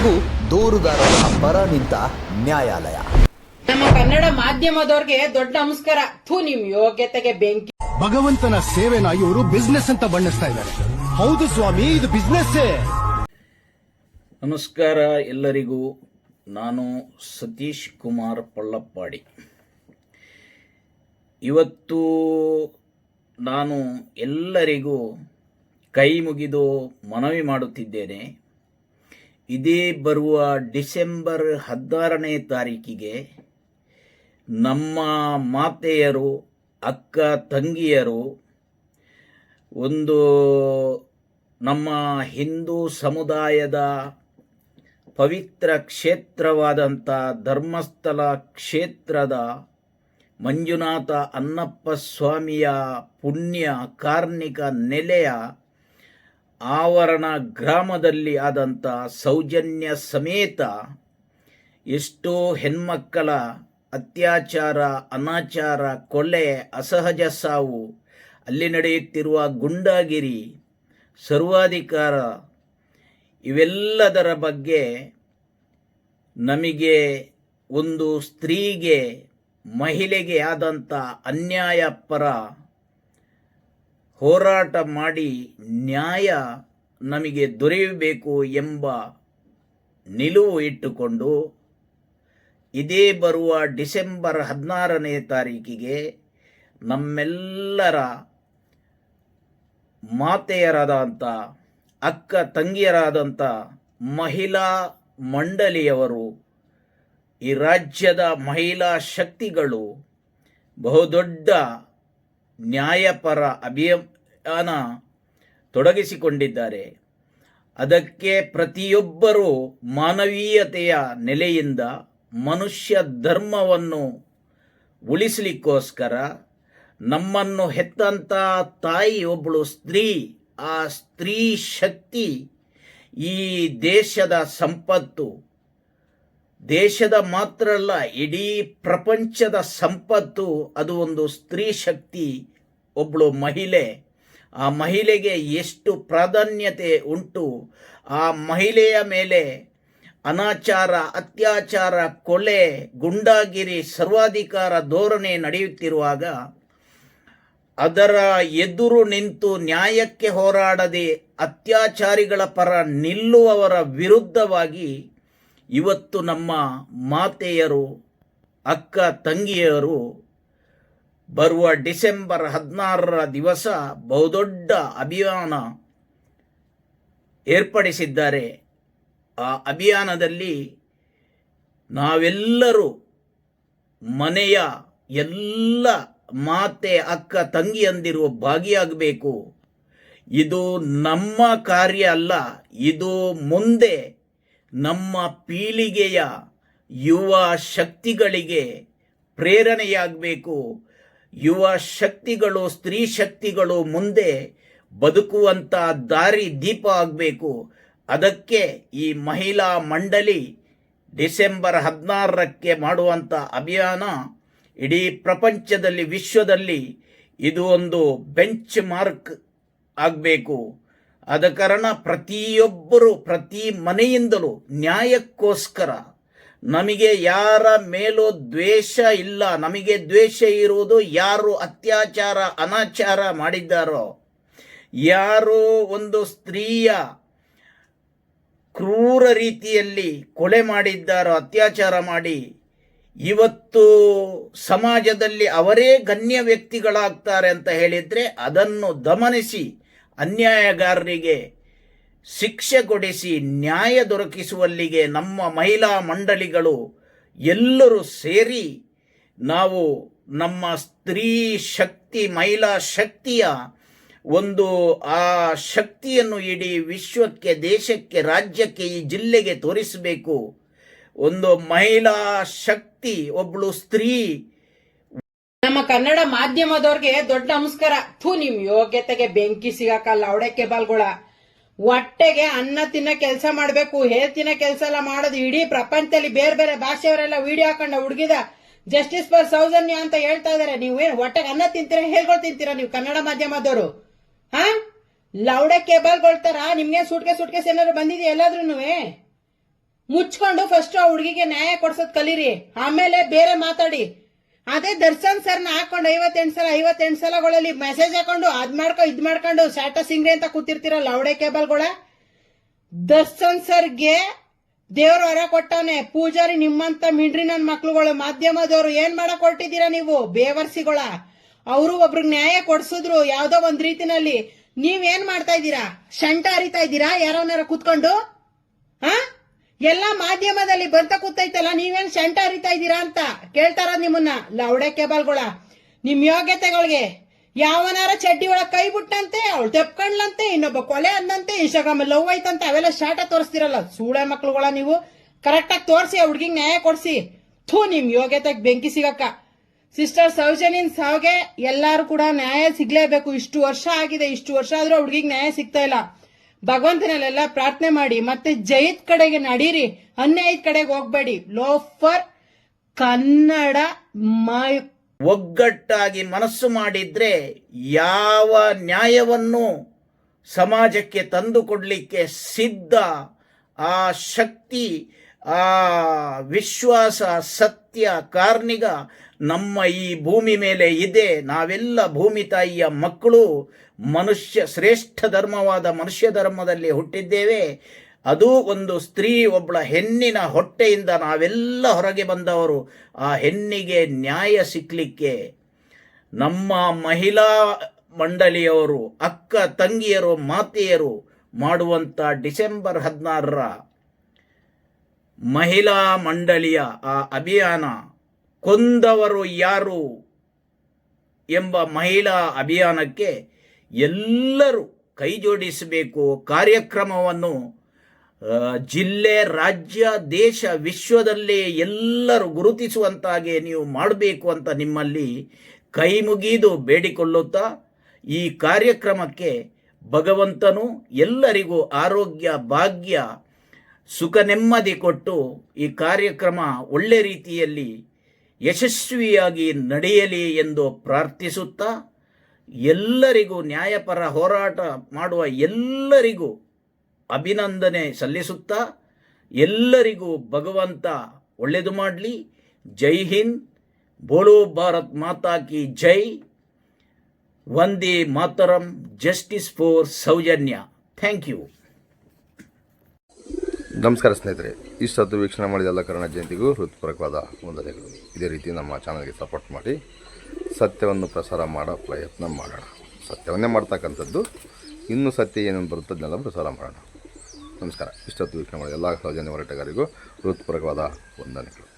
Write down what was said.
ಕೊನೆಗೂ ದೂರುದಾರರ ಪರ ನಿಂತ ನ್ಯಾಯಾಲಯ. ನಮ್ಮ ಕನ್ನಡ ಮಾಧ್ಯಮದವ್ರಿಗೆ ದೊಡ್ಡ ನಮಸ್ಕಾರ. ಥೂ ನಿಮ್ ಯೋಗ್ಯತೆಗೆ ಬೆಂಕಿ. ಭಗವಂತನ ಸೇವೆನ ಇವರು ಬಿಸ್ನೆಸ್ ಅಂತ ಬಣ್ಣಿಸ್ತಾ ಇದ್ದಾರೆ. ಹೌದು ಸ್ವಾಮಿ ಇದು ಬಿಸ್ನೆಸ್ ನಮಸ್ಕಾರ ಎಲ್ಲರಿಗೂ. ನಾನು ಸತೀಶ್ ಕುಮಾರ್ ಪಳ್ಳಪ್ಪಾಡಿ. ಇವತ್ತು ನಾನು ಎಲ್ಲರಿಗೂ ಕೈ ಮುಗಿದು ಮನವಿ ಮಾಡುತ್ತಿದ್ದೇನೆ. ಇದೇ ಬರುವ ಡಿಸೆಂಬರ್ ಹದಿನಾರನೇ ತಾರೀಕಿಗೆ ನಮ್ಮ ಮಾತೆಯರು, ಅಕ್ಕ, ತಂಗಿಯರು, ಒಂದು ನಮ್ಮ ಹಿಂದೂ ಸಮುದಾಯದ ಪವಿತ್ರ ಕ್ಷೇತ್ರವಾದಂಥ ಧರ್ಮಸ್ಥಳ ಕ್ಷೇತ್ರದ ಮಂಜುನಾಥ ಅನ್ನಪ್ಪ ಸ್ವಾಮಿಯ ಪುಣ್ಯ ಕಾರ್ಣಿಕ ನೆಲೆಯ ಆವರಣ ಗ್ರಾಮದಲ್ಲಿ ಆದಂಥ ಸೌಜನ್ಯ ಸಮೇತ ಎಷ್ಟೋ ಹೆಣ್ಮಕ್ಕಳ ಅತ್ಯಾಚಾರ, ಅನಾಚಾರ, ಕೊಲೆ, ಅಸಹಜ ಸಾವು ಅಲ್ಲಿ ನಡೆಯುತ್ತಿರುವ ಗುಂಡಾಗಿರಿ, ಸರ್ವಾಧಿಕಾರ ಇವೆಲ್ಲದರ ಬಗ್ಗೆ ನಮಗೆ ಒಂದು ಸ್ತ್ರೀಗೆ, ಮಹಿಳೆಗೆ ಆದಂಥ ಅನ್ಯಾಯ ಪರ ಹೋರಾಟ ಮಾಡಿ ನ್ಯಾಯ ನಮಗೆ ದೊರೆಯಬೇಕು ಎಂಬ ನಿಲುವು ಇಟ್ಟುಕೊಂಡು ಇದೇ ಬರುವ ಡಿಸೆಂಬರ್ ಹದಿನಾರನೇ ತಾರೀಕಿಗೆ ನಮ್ಮೆಲ್ಲರ ಮಾತೆಯರಾದಂಥ, ಅಕ್ಕ ತಂಗಿಯರಾದಂಥ ಮಹಿಳಾ ಮಂಡಳಿಯವರು ಈ ರಾಜ್ಯದ ಮಹಿಳಾ ಶಕ್ತಿಗಳು ಬಹುದೊಡ್ಡ ನ್ಯಾಯಪರ ಅಭಿಯಾನ ತೊಡಗಿಸಿಕೊಂಡಿದ್ದಾರೆ. ಅದಕ್ಕೆ ಪ್ರತಿಯೊಬ್ಬರೂ ಮಾನವೀಯತೆಯ ನೆಲೆಯಿಂದ ಮನುಷ್ಯ ಧರ್ಮವನ್ನು ಉಳಿಸಲಿಕ್ಕೋಸ್ಕರ ನಮ್ಮನ್ನು ಹೆತ್ತಂತ ತಾಯಿ ಒಬ್ಬಳು ಸ್ತ್ರೀ, ಆ ಸ್ತ್ರೀ ಶಕ್ತಿ ಈ ದೇಶದ ಸಂಪತ್ತು ದೇಶದ ಮಾತ್ರ ಅಲ್ಲ, ಇಡೀ ಪ್ರಪಂಚದ ಸಂಪತ್ತು, ಅದು ಒಂದು ಸ್ತ್ರೀ ಶಕ್ತಿ ಒಬ್ಬಳು ಮಹಿಳೆ. ಆ ಮಹಿಳೆಗೆ ಎಷ್ಟು ಪ್ರಾಧಾನ್ಯತೆ ಉಂಟು, ಆ ಮಹಿಳೆಯ ಮೇಲೆ ಅನಾಚಾರ, ಅತ್ಯಾಚಾರ, ಕೊಲೆ, ಗುಂಡಾಗಿರಿ, ಸರ್ವಾಧಿಕಾರ ಧೋರಣೆ ನಡೆಯುತ್ತಿರುವಾಗ ಅದರ ಎದುರು ನಿಂತು ನ್ಯಾಯಕ್ಕೆ ಹೋರಾಡದೆ ಅತ್ಯಾಚಾರಿಗಳ ಪರ ನಿಲ್ಲುವವರ ವಿರುದ್ಧವಾಗಿ ಇವತ್ತು ನಮ್ಮ ಮಾತೆಯರು, ಅಕ್ಕ, ತಂಗಿಯರು ಬರುವ ಡಿಸೆಂಬರ್ ಹದಿನಾರರ ದಿವಸ ಬಹುದೊಡ್ಡ ಅಭಿಯಾನ ಏರ್ಪಡಿಸಿದ್ದಾರೆ. ಆ ಅಭಿಯಾನದಲ್ಲಿ ನಾವೆಲ್ಲರೂ ಮನೆಯ ಎಲ್ಲ ಮಾತೆ, ಅಕ್ಕ, ತಂಗಿಯಂದಿರು ಭಾಗಿಯಾಗಬೇಕು. ಇದು ನಮ್ಮ ಕಾರ್ಯ ಅಲ್ಲ, ಇದು ಮುಂದೆ ನಮ್ಮ ಪೀಳಿಗೆಯ ಯುವ ಶಕ್ತಿಗಳಿಗೆ ಪ್ರೇರಣೆಯಾಗಬೇಕು. ಯುವ ಶಕ್ತಿಗಳು, ಸ್ತ್ರೀ ಶಕ್ತಿಗಳು ಮುಂದೆ ಬದುಕುವಂಥ ದಾರಿ ದೀಪ ಆಗಬೇಕು. ಅದಕ್ಕೆ ಈ ಮಹಿಳಾ ಮಂಡಳಿ ಡಿಸೆಂಬರ್ ಹದಿನಾರಕ್ಕೆ ಮಾಡುವಂಥ ಅಭಿಯಾನ ಇಡೀ ಪ್ರಪಂಚದಲ್ಲಿ, ವಿಶ್ವದಲ್ಲಿ ಇದು ಒಂದು ಬೆಂಚ್ ಮಾರ್ಕ್ ಆಗಬೇಕು. ಆದ ಕಾರಣ ಪ್ರತಿಯೊಬ್ಬರು, ಪ್ರತಿ ಮನೆಯಿಂದಲೂ ನ್ಯಾಯಕ್ಕೋಸ್ಕರ ನಮಗೆ ಯಾರ ಮೇಲೂ ದ್ವೇಷ ಇಲ್ಲ, ನಮಗೆ ದ್ವೇಷ ಇರುವುದು ಯಾರು ಅತ್ಯಾಚಾರ, ಅನಾಚಾರ ಮಾಡಿದ್ದಾರೋ, ಯಾರು ಒಂದು ಸ್ತ್ರೀಯ ಕ್ರೂರ ರೀತಿಯಲ್ಲಿ ಕೊಲೆ ಮಾಡಿದ್ದಾರೋ, ಅತ್ಯಾಚಾರ ಮಾಡಿ, ಇವತ್ತು ಸಮಾಜದಲ್ಲಿ ಅವರೇ ಗಣ್ಯ ವ್ಯಕ್ತಿಗಳಾಗ್ತಾರೆ ಅಂತ ಹೇಳಿದರೆ ಅದನ್ನು ದಮನಿಸಿ ಅನ್ಯಾಯಗಾರರಿಗೆ ಶಿಕ್ಷೆ ಕೊಡಿಸಿ ನ್ಯಾಯ ದೊರಕಿಸುವಲ್ಲಿಗೆ ನಮ್ಮ ಮಹಿಳಾ ಮಂಡಳಿಗಳು ಎಲ್ಲರೂ ಸೇರಿ ನಾವು ನಮ್ಮ ಸ್ತ್ರೀ ಶಕ್ತಿ, ಮಹಿಳಾ ಶಕ್ತಿಯ ಒಂದು ಆ ಶಕ್ತಿಯನ್ನು ಇಡೀ ವಿಶ್ವಕ್ಕೆ, ದೇಶಕ್ಕೆ, ರಾಜ್ಯಕ್ಕೆ, ಈ ಜಿಲ್ಲೆಗೆ ತೋರಿಸಬೇಕು. ಒಂದು ಮಹಿಳಾ ಶಕ್ತಿ ಒಬ್ಬಳು ಸ್ತ್ರೀ ನಮ್ಮ ಕನ್ನಡ ಮಾಧ್ಯಮದವ್ರಿಗೆ ದೊಡ್ಡ ನಮಸ್ಕಾರ. ಥೂ, ನಿಮ್ ಯೋಗ್ಯತೆಗೆ ಬೆಂಕಿ ಸಿಗಕ್ಕಲ್ಲ ಅವಡಕ್ಕೆ ಬಾಲ್ಗಳ. ಹೊಟ್ಟೆಗೆ ಅನ್ನ ತಿನ್ನ ಕೆಲಸ ಮಾಡ್ಬೇಕು ಹೇರ್ ತಿನ್ನ ಕೆಲಸ ಎಲ್ಲ ಮಾಡೋದು, ಇಡೀ ಪ್ರಪಂಚದಲ್ಲಿ ಬೇರೆ ಬೇರೆ ಭಾಷೆಯವರೆಲ್ಲ ವಿಡಿಯೋ ಹಾಕೊಂಡ ಹುಡುಗಿದ. ಜಸ್ಟಿಸ್ ಫಾರ್ ಸೌಜನ್ಯ ಅಂತ ಹೇಳ್ತಾ ಇದಾರೆ. ನೀವೇನು ಹೊಟ್ಟೆಗೆ ಅನ್ನ ತಿಂತೀರಾ ಹೇಳ್ಕೊಳ್ ತಿಂತೀರಾ ನೀವು ಕನ್ನಡ ಮಾಧ್ಯಮದವರು? ಹಾ? ಲೌಡೆ ಕೇಬಲ್ಗೊಳ್ತಾರ ನಿಮ್ಗೆ ಸುಟ್ಕೆ ಸುಟ್ಕೆಸ್ ಏನಾದ್ರು ಬಂದಿದ್ಯಾ ಎಲ್ಲಾದ್ರೂ ಮುಚ್ಕೊಂಡು ಫಸ್ಟ್ ಆ ಹುಡುಗಿಗೆ ನ್ಯಾಯ ಕೊಡ್ಸೋದ್ ಕಲೀರಿ. ಆಮೇಲೆ ಬೇರೆ ಮಾತಾಡಿ. ಅದೇ ದರ್ಶನ್ ಸರ್ನ ಹಾಕೊಂಡು ಐವತ್ತೆಂಟು ಸಲ, ಐವತ್ತೆಂಟು ಸಲಗಳಲ್ಲಿ ಮೆಸೇಜ್ ಹಾಕೊಂಡು ಅದ್ ಮಾಡ್ಕೊ, ಇದ್ ಮಾಡ್ಕೊಂಡು ಶಾಟಾ ಸಿಂಗ್ರೆ ಅಂತ ಕೂತಿರ್ತೀರ ಲೌಡೆ ಕೇಬಲ್ಗಳ? ದರ್ಶನ್ ಸರ್ಗೆ ದೇವ್ರ ಹೊರ ಕೊಟ್ಟವನೆ, ಪೂಜಾರಿ ನಿಮ್ಮಂತ ಮಿಂಡ್ರಿ ನನ್ ಮಕ್ಳುಗಳು, ಮಾಧ್ಯಮದವರು ಏನ್ ಮಾಡಕ್ ಹೊರಟಿದ್ದೀರಾ ನೀವು, ಬೇವರ್ಸಿಗಳ? ಅವರು ಒಬ್ರಿಗೆ ನ್ಯಾಯ ಕೊಡ್ಸಿದ್ರು ಯಾವ್ದೋ ಒಂದ್ ರೀತಿನಲ್ಲಿ. ನೀವ್ ಏನ್ ಮಾಡ್ತಾ ಇದ್ದೀರಾ? ಶಂಟ ಹರಿತಾ ಇದ್ದೀರಾ? ಯಾರವನಾರ ಕೂತ್ಕೊಂಡು? ಹಾ? ಎಲ್ಲ ಮಾಧ್ಯಮದಲ್ಲಿ ಬಂತ ಕೂತೈತಲ್ಲ, ನೀವೇನ್ ಶಂಟ ಹರಿತಾ ಇದ್ದೀರಾ ಅಂತ ಕೇಳ್ತಾರ ನಿಮ್ಮನ್ನ? ಲೌಡೆ ಕೇಬಲ್ಗಳ. ನಿಮ್ ಯೋಗ್ಯತೆಗಳಿಗೆ. ಯಾವನಾರ ಚಡ್ಡಿ ಒಳಗ್ ಕೈ ಬಿಟ್ಟಂತೆ, ಅವಳು ತೆಪ್ಕೊಂಡ್ಲಂತೆ, ಇನ್ನೊಬ್ಬ ಕೊಲೆ ಅಂದಂತೆ ಇನ್ಸ್ಟಾಗ್ರಾಮ್ ಲವ್ ಐತಂತೆ ಅವೆಲ್ಲ ಶಾಟ ತೋರಿಸ್ತಿರಲ್ಲ. ಸೂಳೆ ಮಕ್ಳುಗಳ ನೀವು. ಕರೆಕ್ಟ್ ಆಗಿ ತೋರಿಸಿ, ಆ ಹುಡ್ಗಿಗ್ ನ್ಯಾಯ ಕೊಡಿಸಿ. ಥೂ, ನಿಮ್ ಯೋಗ್ಯತೆಗೆ ಬೆಂಕಿ ಸಿಗಕ್ಕ. ಸಿಸ್ಟರ್ ಸೌಜನ್ಯನ್ ಸಾವಿಗೆ ಎಲ್ಲಾರು ಕೂಡ ನ್ಯಾಯ ಸಿಗ್ಲೇಬೇಕು. ಇಷ್ಟು ವರ್ಷ ಆಗಿದೆ, ಇಷ್ಟು ವರ್ಷ ಆದ್ರೂ ಹುಡ್ಗಿಗೆ ನ್ಯಾಯ ಸಿಗ್ತಾ ಇಲ್ಲ. ಭಗವಂತನಲ್ಲೆಲ್ಲ ಪ್ರಾರ್ಥನೆ ಮಾಡಿ, ಮತ್ತೆ ಜೈದ್ ಕಡೆಗೆ ನಡೀರಿ ಅನ್ಯಾಯದ ಕಡೆಗೆ ಹೋಗ್ಬೇಡಿ. ಲೋಫರ್ ಕನ್ನಡ ಮೈ ಒಗ್ಗಟ್ಟಾಗಿ ಮನಸ್ಸು ಮಾಡಿದ್ರೆ ಯಾವ ನ್ಯಾಯವನ್ನು ಸಮಾಜಕ್ಕೆ ತಂದು ಕೊಡಲಿಕ್ಕೆ ಸಿದ್ಧ ಆ ಶಕ್ತಿ ಆ ವಿಶ್ವಾಸ ಸತ್ಯ ಕಾರ್ನಿಗ ನಮ್ಮ ಈ ಭೂಮಿ ಮೇಲೆ ಇದೆ. ನಾವೆಲ್ಲ ಭೂಮಿ ತಾಯಿಯ ಮಕ್ಕಳು. ಮನುಷ್ಯ ಶ್ರೇಷ್ಠ ಧರ್ಮವಾದ ಮನುಷ್ಯ ಧರ್ಮದಲ್ಲಿ ಹುಟ್ಟಿದ್ದೇವೆ. ಅದು ಒಂದು ಸ್ತ್ರೀ ಒಬ್ಬಳ ಹೆಣ್ಣಿನ ಹೊಟ್ಟೆಯಿಂದ ನಾವೆಲ್ಲ ಹೊರಗೆ ಬಂದವರು. ಆ ಹೆಣ್ಣಿಗೆ ನ್ಯಾಯ ಸಿಕ್ಕಲಿಕ್ಕೆ ನಮ್ಮ ಮಹಿಳಾ ಮಂಡಳಿಯವರು, ಅಕ್ಕ, ತಂಗಿಯರು, ಮಾತೆಯರು ಮಾಡುವಂಥ ಡಿಸೆಂಬರ್ ಹದಿನಾರರ ಮಹಿಳಾ ಮಂಡಳಿಯ ಆ ಅಭಿಯಾನ ಕೊಂದವರು ಯಾರು ಎಂಬ ಮಹಿಳಾ ಅಭಿಯಾನಕ್ಕೆ ಎಲ್ಲರೂ ಕೈ ಜೋಡಿಸಬೇಕು. ಕಾರ್ಯಕ್ರಮವನ್ನು ಜಿಲ್ಲೆ, ರಾಜ್ಯ, ದೇಶ, ವಿಶ್ವದಲ್ಲೇ ಎಲ್ಲರೂ ಗುರುತಿಸುವಂತಾಗೆ ನೀವು ಮಾಡಬೇಕು ಅಂತ ನಿಮ್ಮಲ್ಲಿ ಕೈ ಮುಗಿದು ಬೇಡಿಕೊಳ್ಳುತ್ತಾ, ಈ ಕಾರ್ಯಕ್ರಮಕ್ಕೆ ಭಗವಂತನು ಎಲ್ಲರಿಗೂ ಆರೋಗ್ಯ, ಭಾಗ್ಯ ಸುಖ ನೆಮ್ಮದಿ ಕೊಟ್ಟು ಈ ಕಾರ್ಯಕ್ರಮ ಒಳ್ಳೆ ರೀತಿಯಲ್ಲಿ ಯಶಸ್ವಿಯಾಗಿ ನಡೆಯಲಿ ಎಂದು ಪ್ರಾರ್ಥಿಸುತ್ತಾ ಎಲ್ಲರಿಗೂ ನ್ಯಾಯಪರ ಹೋರಾಟ ಮಾಡುವ ಎಲ್ಲರಿಗೂ ಅಭಿನಂದನೆ ಸಲ್ಲಿಸುತ್ತಾ ಎಲ್ಲರಿಗೂ ಭಗವಂತ ಒಳ್ಳೆಯದು ಮಾಡಲಿ. ಜೈ ಹಿಂದ್. ಬೋಲೋ ಭಾರತ್ ಮಾತಾ ಕಿ ಜೈ. Vande Mataram. Justice for Sowjanya. Thank you. ನಮಸ್ಕಾರ ಸ್ನೇಹಿತರೆ ಇಷ್ಟೊತ್ತು ವೀಕ್ಷಣೆ ಮಾಡಿದ ಎಲ್ಲ ಕನ್ನಡ ಜಯಂತಿಗೂ ಹೃತ್ಪರಕವಾದ ವಂದನೆಗಳು. ಇದೇ ರೀತಿ ನಮ್ಮ ಚಾನಲ್ಗೆ ಸಪೋರ್ಟ್ ಮಾಡಿ, ಸತ್ಯವನ್ನು ಪ್ರಸಾರ ಮಾಡೋ ಪ್ರಯತ್ನ ಮಾಡೋಣ. ಸತ್ಯವನ್ನೇ ಮಾಡ್ತಕ್ಕಂಥದ್ದು, ಇನ್ನೂ ಸತ್ಯ ಏನೇನು ಬರುತ್ತೋ ಅದನ್ನೆಲ್ಲ ಪ್ರಸಾರ ಮಾಡೋಣ. ನಮಸ್ಕಾರ. ಇಷ್ಟೊತ್ತು ವೀಕ್ಷಣೆ ಮಾಡಿದ ಎಲ್ಲ ಸೌಜನ್ಯ ಹೋರಾಟಗಾರಿಗೂ ಹೃತ್ಪರಕವಾದ ವಂದನೆಗಳು.